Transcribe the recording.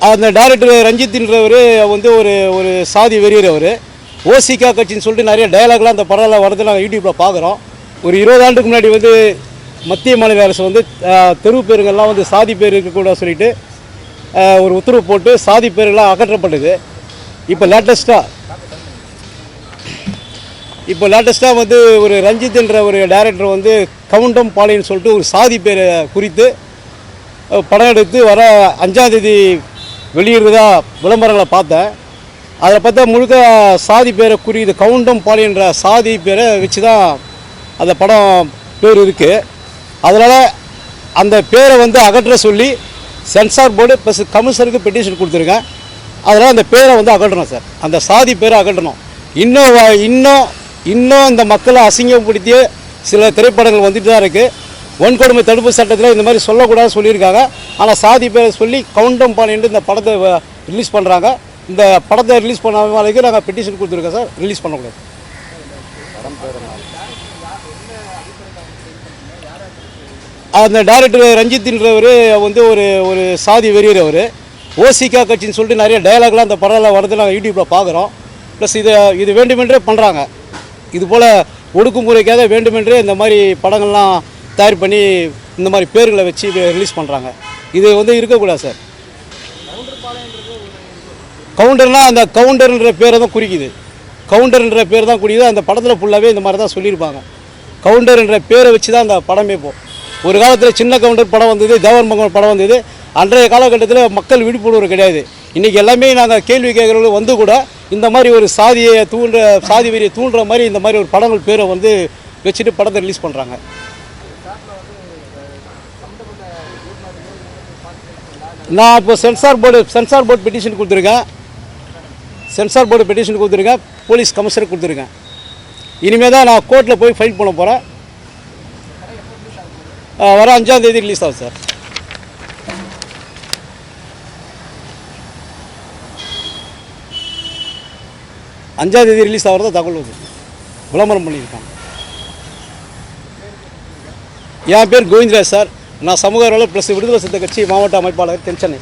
அந்த டைரக்டர் ரஞ்சித்ன்றவர் வந்து ஒரு ஒரு சாதி வெறியர் அவர். ஓசிகா கட்சின்னு சொல்லிட்டு நிறைய டயலாக்லாம் அந்த படம்லாம் வரது நாங்கள் யூடியூப்பில் பார்க்குறோம். ஒரு இருபது ஆண்டுக்கு முன்னாடி வந்து மத்திய மாநில அரசு வந்து தெரு பேருங்கள்லாம் வந்து சாதி பேர் இருக்கக்கூடாது சொல்லிட்டு ஒரு உத்தரவு போட்டு சாதி பேரெல்லாம் அகற்றப்பட்டது. இப்போ லேட்டஸ்ட்டாக இப்போ லேட்டஸ்ட்டாக வந்து ஒரு ரஞ்சித்ன்ற ஒரு டைரக்டர் வந்து கவுண்டம் பாளையன்னு சொல்லிட்டு ஒரு சாதி பேரை குறித்து படம் எடுத்து வர அஞ்சாந்தேதி வெளியிடுறதா விளம்பரங்களை பார்த்தேன். அதில் பார்த்தா முழுக்க சாதி பேரை குறியுது கவுண்டம் பாளையன்ற சாதி பேரை வச்சு தான் அந்த படம் பேர் இருக்குது அதனால் அந்த பேரை வந்து அகற்ற சொல்லி சென்சார் போர்டு ப்ளஸ் கமிஷனருக்கு பெட்டிஷன் கொடுத்துருக்கேன். அதனால் அந்த பேரை வந்து அகற்றணும் சார். அந்த சாதி பேரை அகற்றணும். இன்னும் இன்னும் இன்னும் இந்த மக்களை அசிங்கப்படுத்திய சில திரைப்படங்கள் வந்துட்டு தான் இருக்குது வன்கொடுமை தடுப்பு சட்டத்தில் இந்த மாதிரி சொல்லக்கூடாது சொல்லியிருக்காங்க. ஆனால் சாதி பேரை சொல்லி கவுண்டம் பண்ணிட்டு இந்த படத்தை ரிலீஸ் பண்ணுறாங்க இந்த படத்தை ரிலீஸ் பண்ண வரைக்கும் நாங்கள் பெட்டிஷன் கொடுத்துருக்கோம் சார். ரிலீஸ் பண்ணக்கூடாது. அந்த டைரக்டர் ரஞ்சித்ன்றவர் வந்து ஒரு ஒரு சாதி வெறியர் அவர். ஓசிகா கட்சின்னு சொல்லிட்டு நிறைய டயலாக்லாம் அந்த படம்லாம் வரது நாங்கள் யூடியூப்பில் பார்க்குறோம். ப்ளஸ் இதை இது வேண்டுமென்றே பண்ணுறாங்க இது போல் ஒடுக்குமுறைக்காக வேண்டுமென்றே இந்த மாதிரி படங்கள்லாம் தயார் பண்ணி இந்த மாதிரி பேர்களை வச்சு ரிலீஸ் பண்ணுறாங்க இது வந்து இருக்கக்கூடாது சார். கவுண்டர்னால் அந்த கவுண்டர்ன்ற பேரை தான் குறிக்குது. கவுண்டர்ன்ற பேர் தான் குறிக்குது. அந்த படத்தில் ஃபுல்லாகவே இந்த மாதிரி தான் சொல்லியிருப்பாங்க. கவுண்டர்ன்ற பேரை வச்சு தான் அந்த படமே போ ஒரு காலத்தில் சின்ன கவுண்டர் படம் வந்தது தேவர் மங்கல் படம் வந்தது. அன்றைய காலகட்டத்தில் மக்கள் விழிப்புணர்வு கிடையாது. இன்றைக்கி எல்லாமே நாங்கள் கேள்வி கேட்குறவங்க வந்து கூட இந்த மாதிரி ஒரு சாதியை தூண்டுற சாதி வெறியை தூண்டுற மாதிரி இந்த மாதிரி ஒரு படங்கள் பேரை வந்து வச்சுட்டு படத்தை ரிலீஸ் பண்ணுறாங்க நான் இப்போ censor board censor board petition கொடுத்துருக்கேன். சென்சார் போர்டு பெட்டிஷன் கொடுத்துருக்கேன். போலீஸ் கமிஷனர் கொடுத்துருக்கேன். இனிமேல் தான் நான் கோர்ட்டில் போய் ஃபைல் பண்ண போகிறேன் வர அஞ்சாம் தேதி ரிலீஸ் ஆகும் சார் அஞ்சாம் தேதி ரிலீஸ் ஆகிறதா தகவல் வருது விளம்பரம் பண்ணியிருக்காங்க. என் பேர் கோவிந்தராஜ் சார் நான் சமூக வேலை ப்ளஸ் விடுதலை சித்த கட்சி மாவட்ட அமைப்பாளர் தென்சென்னை